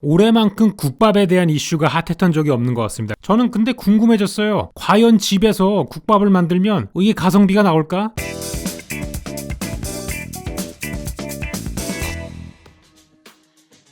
올해만큼 국밥에 대한 이슈가 핫했던 적이 없는 것 같습니다. 저는 근데 궁금해졌어요. 과연 집에서 국밥을 만들면 이게 가성비가 나올까?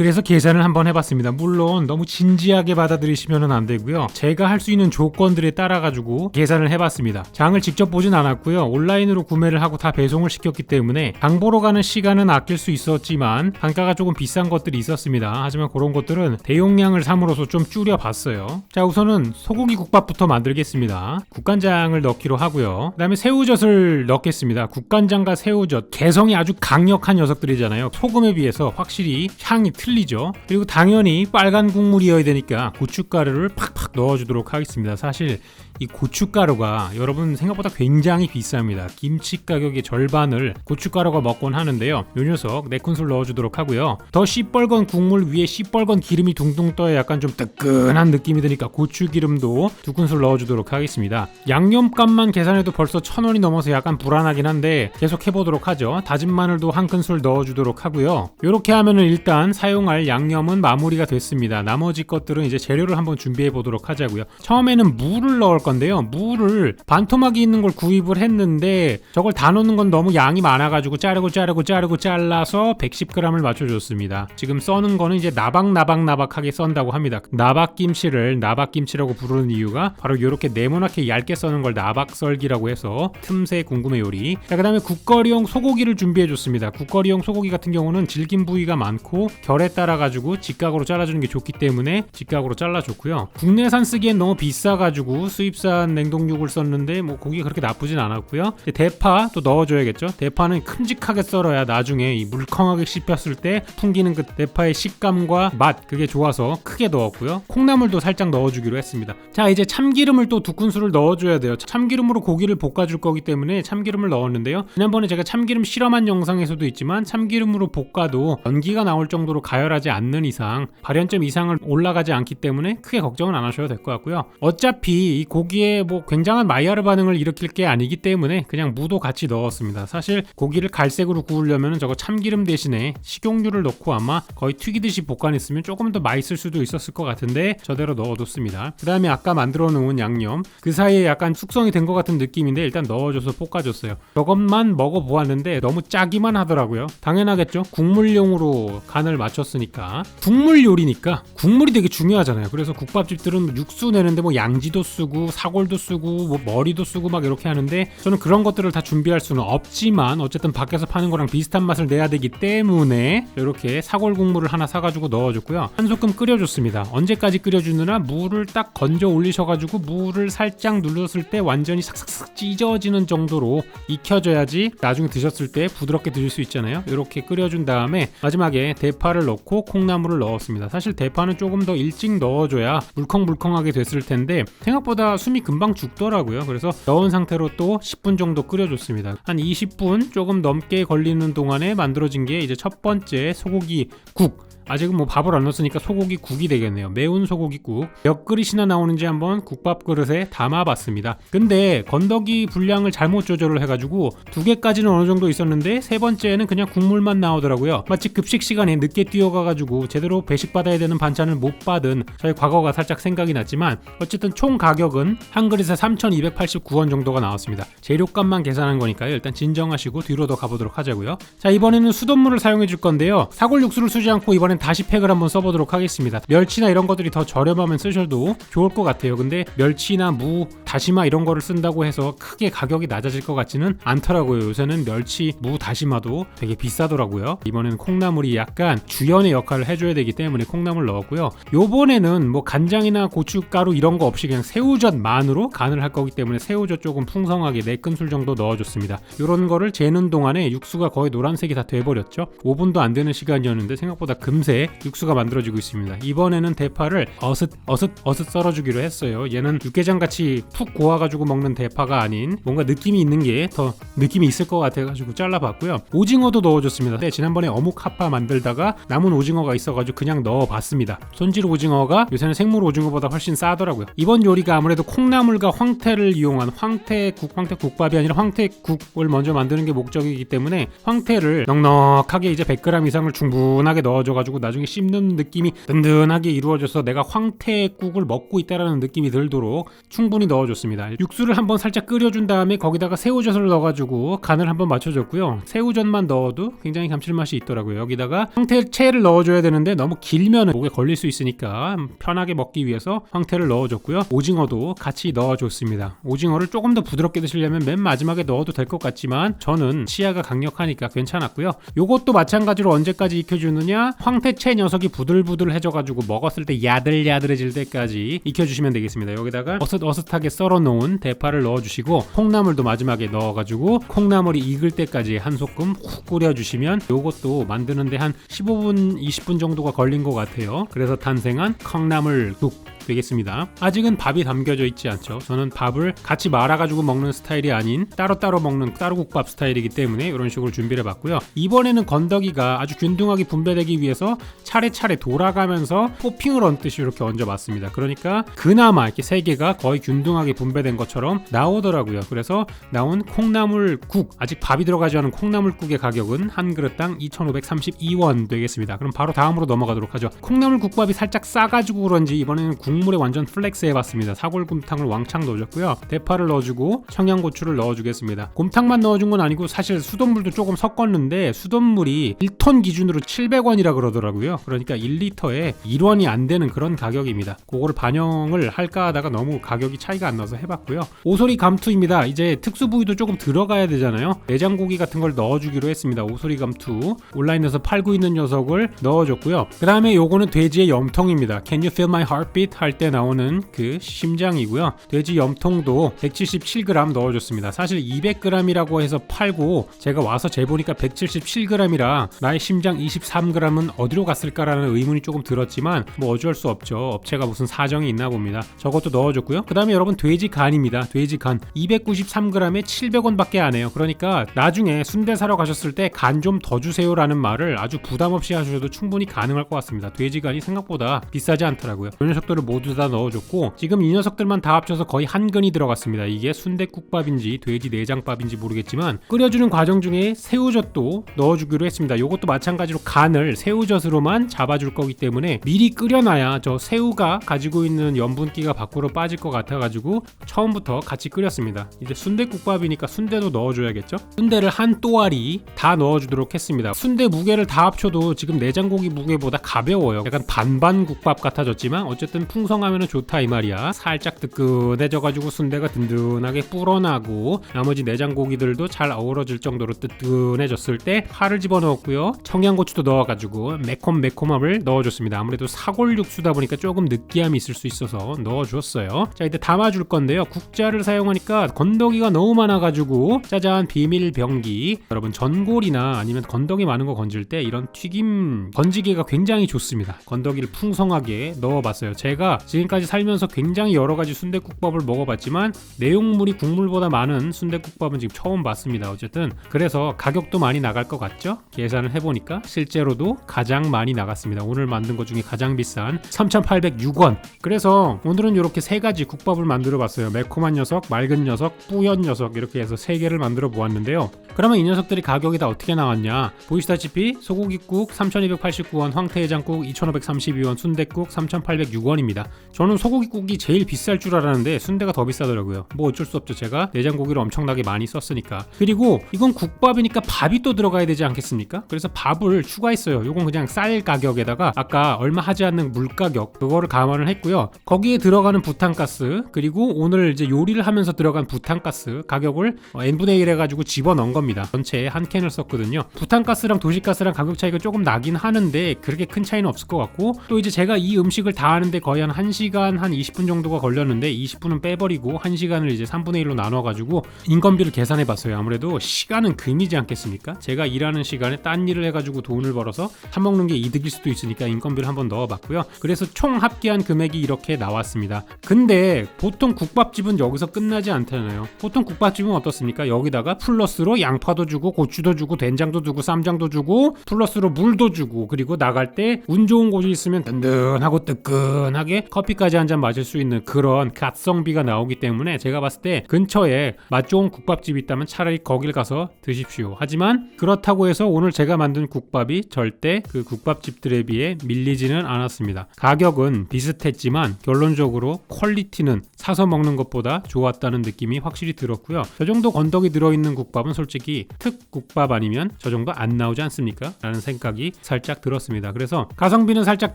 그래서 계산을 한번 해봤습니다. 물론 너무 진지하게 받아들이시면 안 되고요. 제가 할 수 있는 조건들에 따라 가지고 계산을 해봤습니다. 장을 직접 보진 않았고요. 온라인으로 구매를 하고 다 배송을 시켰기 때문에 장 보러 가는 시간은 아낄 수 있었지만 단가가 조금 비싼 것들이 있었습니다. 하지만 그런 것들은 대용량을 삼으로써 좀 줄여봤어요. 자 우선은 소고기 국밥부터 만들겠습니다. 국간장을 넣기로 하고요. 그다음에 새우젓을 넣겠습니다. 국간장과 새우젓 개성이 아주 강력한 녀석들이잖아요. 소금에 비해서 확실히 향이 틀 리죠. 그리고 당연히 빨간 국물이어야 되니까 고춧가루를 팍팍 넣어주도록 하겠습니다. 사실 이 고춧가루가 여러분 생각보다 굉장히 비쌉니다. 김치 가격의 절반을 고춧가루가 먹곤 하는데요. 요 녀석 4큰술 넣어주도록 하고요. 더 시뻘건 국물 위에 시뻘건 기름이 둥둥 떠야 약간 좀 뜨끈한 느낌이 드니까 고추 기름도 2큰술 넣어주도록 하겠습니다. 양념값만 계산해도 벌써 천 원이 넘어서 약간 불안하긴 한데 계속 해보도록 하죠. 다진 마늘도 한 큰술 넣어주도록 하고요. 이렇게 하면은 일단 사용할 양념은 마무리가 됐습니다. 나머지 것들은 이제 재료를 한번 준비해 보도록 하자고요. 처음에는 물을 넣을 건데요. 물을 반토막이 있는 걸 구입을 했는데 저걸 다 넣는 건 너무 양이 많아가지고 자르고 자르고 자르고 잘라서 110g을 맞춰줬습니다. 지금 써는 거는 이제 나박나박나박하게 썬다고 합니다. 나박김치를 나박김치라고 부르는 이유가 바로 이렇게 네모나게 얇게 써는 걸 나박썰기라고 해서 틈새 궁금해 요리. 자 그 다음에 국거리용 소고기를 준비해줬습니다. 국거리용 소고기 같은 경우는 질긴 부위가 많고 결에 따라 가지고 직각으로 잘라주는 게 좋기 때문에 직각으로 잘라줬고요. 국내산 쓰기엔 너무 비싸가지고 수입 산 냉동육을 썼는데 뭐 고기가 그렇게 나쁘진 않았고요. 대파 또 넣어줘야겠죠. 대파는 큼직하게 썰어야 나중에 이 물컹하게 씹혔을 때 풍기는 그 대파의 식감과 맛 그게 좋아서 크게 넣었고요. 콩나물도 살짝 넣어주기로 했습니다. 자 이제 참기름을 또 두 큰술을 넣어줘야 돼요. 참기름으로 고기를 볶아줄 거기 때문에 참기름을 넣었는데요. 지난번에 제가 참기름 실험한 영상에서도 있지만 참기름으로 볶아도 연기가 나올 정도로 가열하지 않는 이상 발연점 이상을 올라가지 않기 때문에 크게 걱정은 안 하셔도 될 것 같고요. 어차피 이 고 기에 뭐 굉장한 마이야르 반응을 일으킬 게 아니기 때문에 그냥 무도 같이 넣었습니다. 사실 고기를 갈색으로 구우려면 저거 참기름 대신에 식용유를 넣고 아마 거의 튀기듯이 볶아냈으면 조금 더 맛있을 수도 있었을 것 같은데 저대로 넣어뒀습니다. 그 다음에 아까 만들어 놓은 양념 그 사이에 약간 숙성이 된 것 같은 느낌인데 일단 넣어줘서 볶아줬어요. 저것만 먹어보았는데 너무 짜기만 하더라고요. 당연하겠죠. 국물용으로 간을 맞췄으니까 국물 요리니까 국물이 되게 중요하잖아요. 그래서 국밥집들은 육수 내는데 뭐 양지도 쓰고 사골도 쓰고 뭐 머리도 쓰고 막 이렇게 하는데 저는 그런 것들을 다 준비할 수는 없지만 어쨌든 밖에서 파는 거랑 비슷한 맛을 내야 되기 때문에 이렇게 사골 국물을 하나 사가지고 넣어줬고요. 한 소끔 끓여줬습니다. 언제까지 끓여주느라 물을 딱 건져 올리셔가지고 물을 살짝 눌렀을 때 완전히 삭삭삭 찢어지는 정도로 익혀져야지 나중에 드셨을 때 부드럽게 드실 수 있잖아요. 이렇게 끓여준 다음에 마지막에 대파를 넣고 콩나물을 넣었습니다. 사실 대파는 조금 더 일찍 넣어줘야 물컹물컹하게 됐을 텐데 생각보다 숨이 금방 죽더라고요. 그래서 넣은 상태로 또 10분 정도 끓여줬습니다. 한 20분 조금 넘게 걸리는 동안에 만들어진 게 이제 첫 번째 소고기 국. 아직은 뭐 밥을 안 넣었으니까 소고기 국이 되겠네요. 매운 소고기 국. 몇 그릇이나 나오는지 한번 국밥 그릇에 담아봤습니다. 근데 건더기 분량을 잘못 조절을 해가지고 두 개까지는 어느 정도 있었는데 세 번째는 그냥 국물만 나오더라고요. 마치 급식 시간에 늦게 뛰어가가지고 제대로 배식 받아야 되는 반찬을 못 받은 저의 과거가 살짝 생각이 났지만 어쨌든 총 가격은 한 그릇에 3,289원 정도가 나왔습니다. 재료값만 계산한 거니까요. 일단 진정하시고 뒤로 더 가보도록 하자고요. 자 이번에는 수돗물을 사용해 줄 건데요. 사골 육수를 쓰지 않고 이번엔 다시 팩을 한번 써보도록 하겠습니다. 멸치나 이런 것들이 더 저렴하면 쓰셔도 좋을 것 같아요. 근데 멸치나 무, 다시마 이런 거를 쓴다고 해서 크게 가격이 낮아질 것 같지는 않더라고요. 요새는 멸치, 무, 다시마도 되게 비싸더라고요. 이번에는 콩나물이 약간 주연의 역할을 해줘야 되기 때문에 콩나물 넣었고요. 요번에는 뭐 간장이나 고춧가루 이런 거 없이 그냥 새우젓만으로 간을 할 거기 때문에 새우젓 조금 풍성하게 4큰술 정도 넣어줬습니다. 이런 거를 재는 동안에 육수가 거의 노란색이 다 돼버렸죠. 5분도 안 되는 시간이었는데 생각보다 금세 육수가 만들어지고 있습니다. 이번에는 대파를 어슷 어슷 어슷 썰어주기로 했어요. 얘는 육개장 같이 푹 고아가지고 먹는 대파가 아닌 뭔가 느낌이 있는 게 더 느낌이 있을 것 같아가지고 잘라봤고요. 오징어도 넣어줬습니다. 네, 지난번에 어묵 핫바 만들다가 남은 오징어가 있어가지고 그냥 넣어봤습니다. 손질 오징어가 요새는 생물 오징어보다 훨씬 싸더라고요. 이번 요리가 아무래도 콩나물과 황태를 이용한 황태국 황태국밥이 아니라 황태국을 먼저 만드는 게 목적이기 때문에 황태를 넉넉하게 이제 100g 이상을 충분하게 넣어줘가지고 나중에 씹는 느낌이 든든하게 이루어져서 내가 황태국을 먹고 있다라는 느낌이 들도록 충분히 넣어줬습니다. 육수를 한번 살짝 끓여준 다음에 거기다가 새우젓을 넣어가지고 간을 한번 맞춰줬고요. 새우젓만 넣어도 굉장히 감칠맛이 있더라고요. 여기다가 황태채를 넣어줘야 되는데 너무 길면 목에 걸릴 수 있으니까 편하게 먹기 위해서 황태를 넣어줬고요. 오징어도 같이 넣어줬습니다. 오징어를 조금 더 부드럽게 드시려면 맨 마지막에 넣어도 될 것 같지만 저는 치아가 강력하니까 괜찮았고요. 요것도 마찬가지로 언제까지 익혀주느냐? 황태채 녀석이 부들부들해져가지고 먹었을 때 야들야들해질 때까지 익혀주시면 되겠습니다. 여기다가 어슷어슷하게 썰어 놓은 대파를 넣어 주시고 콩나물도 마지막에 넣어 가지고 콩나물이 익을 때까지 한 소끔 훅 끓여 주시면 요것도 만드는데 한 15분, 20분 정도가 걸린 것 같아요. 그래서 탄생한 콩나물국 되겠습니다. 아직은 밥이 담겨져 있지 않죠. 저는 밥을 같이 말아가지고 먹는 스타일이 아닌 따로따로 먹는 따로국밥 스타일이기 때문에 이런 식으로 준비를 해봤고요. 이번에는 건더기가 아주 균등하게 분배되기 위해서 차례차례 돌아가면서 토핑을 얹듯이 이렇게 얹어봤습니다. 그러니까 그나마 이렇게 세 개가 거의 균등하게 분배된 것처럼 나오더라고요. 그래서 나온 콩나물국 아직 밥이 들어가지 않은 콩나물국의 가격은 한 그릇당 2,532원 되겠습니다. 그럼 바로 다음으로 넘어가도록 하죠. 콩나물국밥이 살짝 싸가지고 그런지 이번에는 국 물에 완전 플렉스 해봤습니다. 사골곰탕을 왕창 넣어줬고요. 대파를 넣어주고 청양고추를 넣어주겠습니다. 곰탕만 넣어준 건 아니고 사실 수돗물도 조금 섞었는데 수돗물이 1톤 기준으로 700원이라 그러더라고요. 그러니까 1리터에 1원이 안 되는 그런 가격입니다. 그거를 반영을 할까 하다가 너무 가격이 차이가 안 나서 해봤고요. 오소리 감투입니다. 이제 특수 부위도 조금 들어가야 되잖아요. 내장고기 같은 걸 넣어주기로 했습니다. 오소리 감투 온라인에서 팔고 있는 녀석을 넣어줬고요. 그 다음에 요거는 돼지의 염통입니다. Can you feel my heartbeat? 할 때 나오는 그 심장이고요. 돼지 염통도 177g 넣어줬습니다. 사실 200g이라고 해서 팔고 제가 와서 재보니까 177g이라 나의 심장 23g은 어디로 갔을까라는 의문이 조금 들었지만 뭐 어쩔 수 없죠. 업체가 무슨 사정이 있나 봅니다. 저것도 넣어줬고요. 그 다음에 여러분 돼지 간입니다. 돼지 간 293g에 700원밖에 안 해요. 그러니까 나중에 순대 사러 가셨을 때 간 좀 더 주세요라는 말을 아주 부담 없이 하셔도 충분히 가능할 것 같습니다. 돼지 간이 생각보다 비싸지 않더라고요. 이 녀석들을 모두 다 넣어줬고 지금 이 녀석들만 다 합쳐서 거의 한 근이 들어갔습니다. 이게 순대국밥인지 돼지 내장밥인지 모르겠지만 끓여주는 과정 중에 새우젓도 넣어주기로 했습니다. 이것도 마찬가지로 간을 새우젓으로만 잡아줄 거기 때문에 미리 끓여놔야 저 새우가 가지고 있는 염분기가 밖으로 빠질 것 같아가지고 처음부터 같이 끓였습니다. 이제 순대국밥이니까 순대도 넣어줘야겠죠? 순대를 한 또아리 다 넣어주도록 했습니다. 순대 무게를 다 합쳐도 지금 내장고기 무게보다 가벼워요. 약간 반반 국밥 같아졌지만 어쨌든 풍 성하면 좋다 이 말이야. 살짝 뜨끈해져가지고 순대가 든든하게 불어나고 나머지 내장 고기들도 잘 어우러질 정도로 뜨끈해졌을 때 파를 집어넣었고요. 청양고추도 넣어가지고 매콤매콤함을 넣어줬습니다. 아무래도 사골 육수다 보니까 조금 느끼함이 있을 수 있어서 넣어줬어요. 자 이제 담아줄 건데요. 국자를 사용하니까 건더기가 너무 많아가지고 짜잔 비밀 병기. 여러분 전골이나 아니면 건더기 많은 거 건질 때 이런 튀김 건지기가 굉장히 좋습니다. 건더기를 풍성하게 넣어봤어요. 제가 지금까지 살면서 굉장히 여러 가지 순대국밥을 먹어봤지만 내용물이 국물보다 많은 순대국밥은 지금 처음 봤습니다. 어쨌든 그래서 가격도 많이 나갈 것 같죠? 계산을 해보니까 실제로도 가장 많이 나갔습니다. 오늘 만든 것 중에 가장 비싼 3,806원. 그래서 오늘은 이렇게 세 가지 국밥을 만들어 봤어요. 매콤한 녀석, 맑은 녀석, 뿌연 녀석 이렇게 해서 세 개를 만들어 보았는데요. 그러면 이 녀석들이 가격이 다 어떻게 나왔냐? 보시다시피 소고기국 3,289원, 황태해장국 2,532원, 순대국 3,806원입니다. 저는 소고기국이 제일 비쌀 줄 알았는데 순대가 더 비싸더라고요. 뭐 어쩔 수 없죠. 제가 내장고기를 엄청나게 많이 썼으니까. 그리고 이건 국밥이니까 밥이 또 들어가야 되지 않겠습니까? 그래서 밥을 추가했어요. 이건 그냥 쌀 가격에다가 아까 얼마 하지 않는 물 가격 그거를 감안을 했고요. 거기에 들어가는 부탄가스 그리고 오늘 이제 요리를 하면서 들어간 부탄가스 가격을 n분의 1 해가지고 집어 넣은 겁니다. 전체에 한 캔을 썼거든요. 부탄가스랑 도시가스랑 가격 차이가 조금 나긴 하는데 그렇게 큰 차이는 없을 것 같고 또 이제 제가 이 음식을 다 하는데 거의 한 1시간 한 20분 정도가 걸렸는데 20분은 빼버리고 1시간을 이제 3분의 1로 나눠가지고 인건비를 계산해 봤어요. 아무래도 시간은 금이지 않겠습니까? 제가 일하는 시간에 딴 일을 해가지고 돈을 벌어서 사 먹는 게 이득일 수도 있으니까 인건비를 한번 넣어봤고요. 그래서 총 합계한 금액이 이렇게 나왔습니다. 근데 보통 국밥집은 여기서 끝나지 않잖아요. 보통 국밥집은 어떻습니까? 여기다가 플러스로 양파도 주고 고추도 주고 된장도 주고 쌈장도 주고 플러스로 물도 주고 그리고 나갈 때 운 좋은 곳이 있으면 든든하고 뜨끈하게 커피까지 한 잔 마실 수 있는 그런 갓성비가 나오기 때문에 제가 봤을 때 근처에 맛 좋은 국밥집이 있다면 차라리 거길 가서 드십시오. 하지만 그렇다고 해서 오늘 제가 만든 국밥이 절대 그 국밥집들에 비해 밀리지는 않았습니다. 가격은 비슷했지만 결론적으로 퀄리티는 사서 먹는 것보다 좋았다는 느낌이 확실히 들었고요. 저 정도 건더기 들어있는 국밥은 솔직히 특국밥 아니면 저 정도 안 나오지 않습니까? 라는 생각이 살짝 들었습니다. 그래서 가성비는 살짝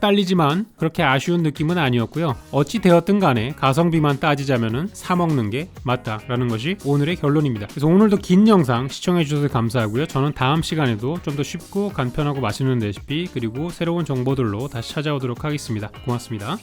딸리지만 그렇게 아쉬운 느낌은 아니었고요. 어찌 되었든 간에 가성비만 따지자면은 사 먹는 게 맞다라는 것이 오늘의 결론입니다. 그래서 오늘도 긴 영상 시청해 주셔서 감사하고요. 저는 다음 시간에도 좀 더 쉽고 간편하고 맛있는 레시피 그리고 새로운 정보들로 다시 찾아오도록 하겠습니다. 고맙습니다.